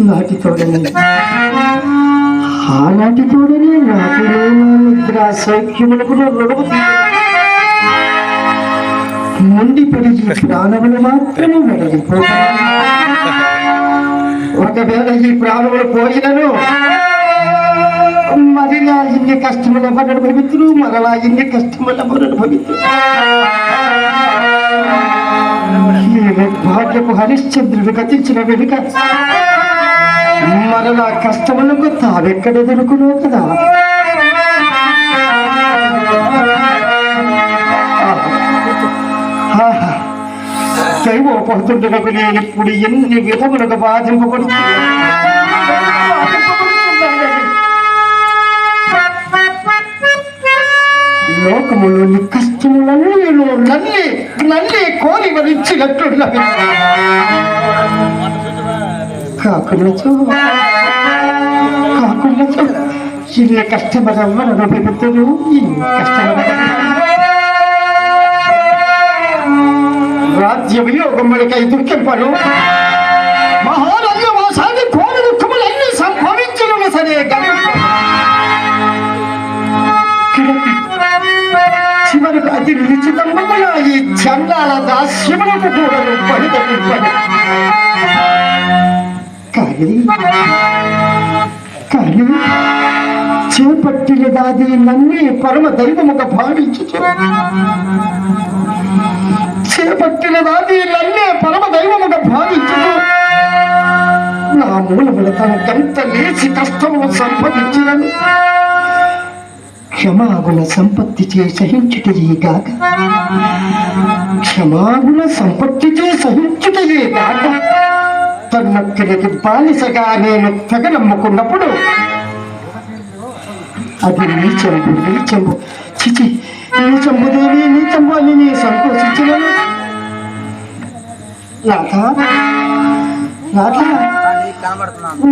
నాటి తోడని. ఆనాటి తోడని నాటిలో నిద్ర సౌఖ్యములకు రుణము ముండి పెరిగి ప్రాణములు మాత్రమే వెడలిపోతాయి ఒకవేళ ఈ ప్రాణములు పోయినను మరలా ఇన్ని కష్టములు ఎవరు అనుభవితురు? మరలా ఇన్ని కష్టములు ఎవరు అనుభవితురు? భాగ్యపు హరిశ్చంద్రుడు గతించిన వెనుక మరలా కష్టములకు తావెక్కడ దొరుకును కదా దైవపడుతుండకు నేను ఇప్పుడు ఎన్ని విధములకు బాధింపబడుతున్నాను లోకములోని కష్టములన్నీ నేను నల్లి కోరి వరించినట్టున్నవి కాకులతో కాకులతో ఇన్ని కష్టమరమ్మను అనుభవితులు ఇన్ని కష్టమర రాజ్య వియోగములకై దుఃఖింపను. మహారాజ్య వాసాది కోరి దుఃఖములన్నీ సంభవించను సరే చివరకు అతి నిశ్చితమ్మల ఈ చండాల దాస్యములకు కూడా పడి తప్పిపడి కానీ చేపట్టిన దాది నన్నే పరమ దైవముక భావించు చేపట్టిన దాది నన్నే పరమ దైవముక భావించు నా మూలముల తనకంత లేచి కష్టము సంభవించినను క్షమాగుణ సంపత్తి చే సహించుటయే కాక క్షమాగుణ సంపత్తి చే సహించుటయే తన్నొక్కడికి బానిసగా నేను తెగ నమ్ముకున్నప్పుడు అది నీచంబు నీచంబు చిచి నీచంబు దేవి నీచంబు అని నీ సంకోచించినను నాథ నాథ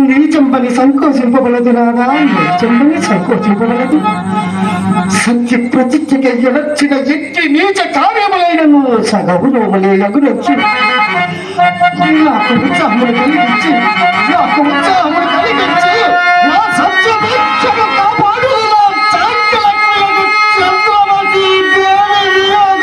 నీచంబని సంకోచింపబలదు నాదా నీచంబని సంకోచింపబలదు సత్య ప్రతిజ్ఞ ఎలచ్చిన ఎట్టి నీచ కార్యములైనను సగవులోమలే ఎగురొచ్చు. నాకు ఉత్సాహములు కలిగించి నాకు ఉత్సాహములు కలిగించి నా సత్య దీక్షను కాపాడు నా చాంచల్యములను చంద్రమతి దేవి వియోగ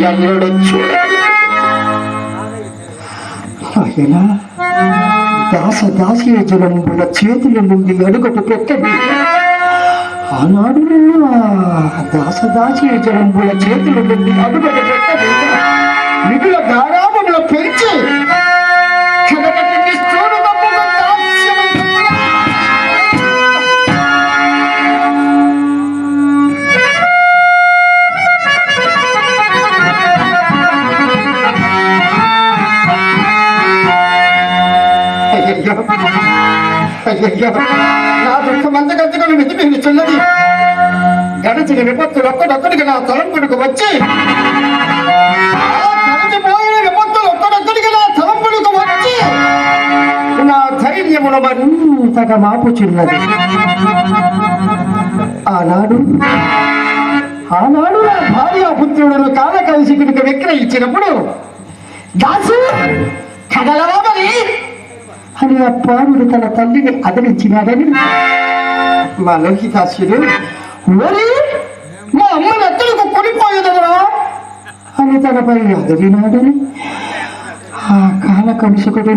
మరల ఎల్లడు ఆయన దాస దాసీ జనంబుల చేతుల నుండి అడుగటు పెట్టది. ఆనాడు నేను దాస దాసీ జనంబుల చేతుల నుండి అడుగటు పెట్టది. మిగుల గారాబంలో పెంచి కడగటి నా దుఃఖం అంత గంతుకొని మితిమించున్నది గడిచిన విపత్తులు ఒక్కడొక్కడికి నా తలంపుడికి వచ్చి గడిచిపోయిన విపత్తులు ఒక్కడొక్కడికి నా తలంపుడికి వచ్చి నా ధైర్యమును మరింతగా మాపుచున్నది ఆనాడు ఆనాడు నా భార్య పుత్రుడును కాలకౌశికుడికి విక్రయించినప్పుడు దాసు కదలరా మరి అని ఆ పాముడు తన తల్లిని అదరించినాడని మా లోహితాసుడు మరి మా అమ్మ నెత్తలకు కొనిపోయేదరా అని తనపై అదిరినాడని ఆ కాల కంసుకుడు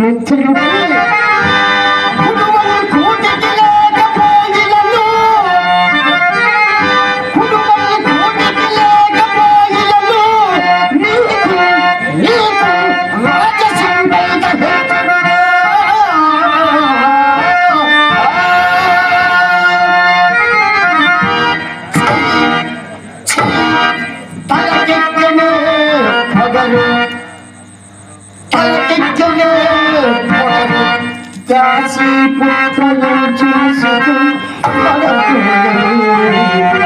Canela Das Ipotronantes Paga Canela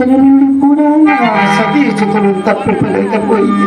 దురవస్థల నుండి కూడా నా సతీసుకును తప్పిపలేకపోయింది